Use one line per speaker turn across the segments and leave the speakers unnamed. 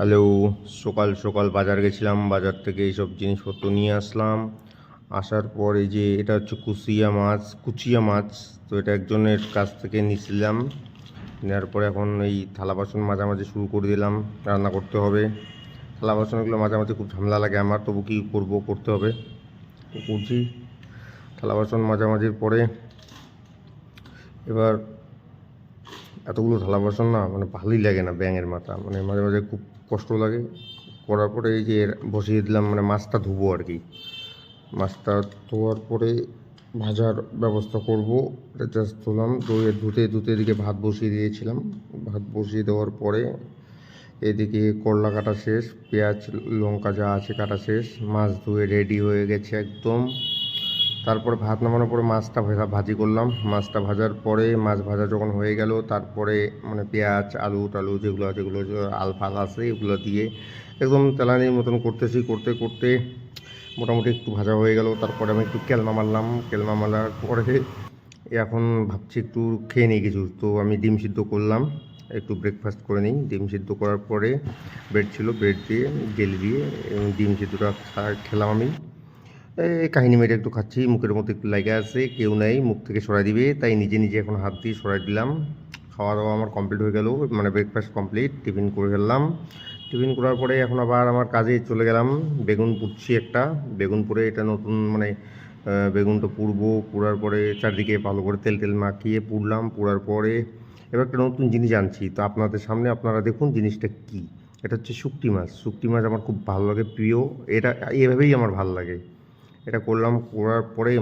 Hello, সকাল সকাল বাজার গেছিলাম, বাজার থেকে এইসব জিনিসপত্র নিয়ে আসলাম। আসার পর এই যে এটা হচ্ছে কুচিয়া মাছ কুচিয়া মাছ, তো এটা একজনের কাছ থেকে নিয়েছিলাম নেওয়ার পরে এখন এই থালা বাসন মাঝামাঝি শুরু করে দিলাম, রান্না করতে হবে। থালা বাসনগুলো মাঝামাঝি খুব ঝামেলা লাগে আমার, তবু কী করব, করতে হবে। করছি। থালা বাসন মাঝামাঝির পরে এবার এতগুলো থালা বাসন না মানে ভালোই লাগে না ব্যাঙের মাথা। মানে মাঝে মাঝে খুব কষ্ট লাগে। করার পরে এই যে বসিয়ে দিলাম মানে মাছটা ধুবো আর কি। মাছটা ধোয়ার পরে ভাজার ব্যবস্থা করব। জাস্ট ধুলাম, ধুয়ে, ধুতে ধুতে এদিকে ভাত বসিয়ে দিয়েছিলাম। ভাত বসিয়ে দেওয়ার পরে এদিকে করলা কাটা শেষ, পেঁয়াজ, লঙ্কা যা আছে কাটা শেষ, মাছ ধুয়ে রেডি হয়ে গেছে একদম। তারপরে ভাত নামানোর পরে মাছটা ভাজা ভাজি করলাম। মাছটা ভাজার পরে মাছ ভাজা যখন হয়ে গেল, তারপরে মানে পেঁয়াজ, আলু টালু যেগুলো যেগুলো যে আল ফাল আছে এগুলো দিয়ে একদম তেলানির মতন করতেছি, করতে করতে মোটামুটি একটু ভাজা হয়ে গেল। তারপরে আমি একটু কেলমা মারলাম। কেলমা মারার পরে এখন ভাবছি একটু খেয়ে নিই কিছু। তো আমি ডিম সিদ্ধ করলাম। একটু ব্রেকফাস্ট করে নিই। ডিম সিদ্ধ করার পরে ব্রেড ছিল ব্রেড দিয়ে, জেলি দিয়ে, এবং ডিম সিদ্ধটা খেলাম আমি। এই কাহিনি মেয়েটা একটু খাচ্ছি, মুখের মধ্যে একটু লাগে আছে, কেউ নেই, মুখ থেকে সরাই দিবে, তাই নিজে নিজে এখন হাত দিয়ে সরাই দিলাম। খাওয়া দাওয়া আমার কমপ্লিট হয়ে গেল মানে ব্রেকফাস্ট কমপ্লিট টিফিন করে ফেললাম। টিফিন করার পরে এখন আবার আমার কাজে চলে গেলাম, বেগুন পুড়ছি একটা, বেগুন পুড়ে এটা নতুন মানে বেগুনটা পুড়বো পুড়ার পরে চারদিকে ভালো করে তেল তেল মাখিয়ে পুড়লাম পুড়ার পরে এবার একটা নতুন জিনিস আনছি। তো আপনাদের সামনে আপনারা দেখুন জিনিসটা কী। এটা হচ্ছে শুকটি মাছ শুকটি মাছ আমার খুব ভালো লাগে, প্রিয়। এটা এভাবেই আমার ভালো লাগে। এটা করলাম, করার পরে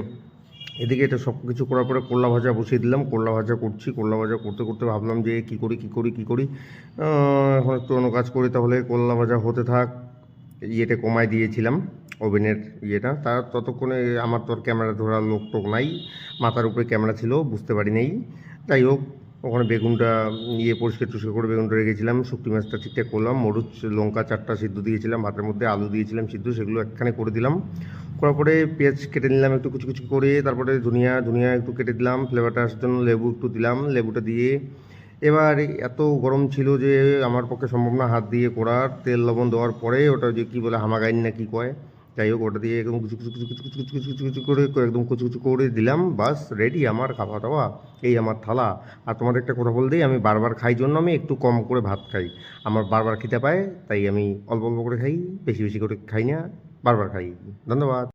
এদিকে এটা সব কিছু করার পরে করলা ভাজা বসিয়ে দিলাম। করলা ভাজা করছি, করলা ভাজা করতে করতে ভাবলাম যে কী করি কী করি কী করি? এখন একটু অন্য কাজ করি তাহলে করলা ভাজা হতে থাক। ইয়েটা কমায় দিয়েছিলাম ওভেনের ইয়েটা। তার ততক্ষণে আমার তো ক্যামেরা ধরার লোক টোক নাই, মাথার উপরে ক্যামেরা ছিল, বুঝতে পারি নাই। যাই হোক, ওখানে বেগুনটা ইয়ে পরিষ্কার টুষ্কার করে বেগুনটা রেখেছিলাম শুকটি মাছটা ঠিকঠাক করলাম, মরুচ, লঙ্কা চারটা সিদ্ধ দিয়েছিলাম, ভাতের মধ্যে আলু দিয়েছিলাম সিদ্ধ, সেগুলো একখানে করে দিলাম। করার পরে পেঁয়াজ কেটে নিলাম একটু কুচি কুচি করে, তারপরে ধনিয়া ধনিয়া একটু কেটে দিলাম ফ্লেভারটা আসার জন্য লেবু একটু দিলাম, লেবুটা দিয়ে এবার এত গরম ছিল যে আমার পক্ষে সম্ভব না হাত দিয়ে করার, তেল, লবণ দেওয়ার পরে ওটা যে কী বলে হামাগাইন না কি কয়, যাই হোক ওটা দিয়ে একদম কুচু কুচু কুচু কুচু কুচু কুচু কুচু কুচু করে একদম কুচু কুচু করে দিলাম, বাস রেডি আমার খাওয়া দাওয়া, এই আমার থালা। আর তোমাদের একটা কথা বলতেই আমি বারবার খাই জন্য আমি একটু কম করে ভাত খাই। আমার বারবার খেতে পায়, তাই আমি অল্প অল্প করে খাই, বেশি বেশি করে খাই না, বারবার খাই। ধন্যবাদ।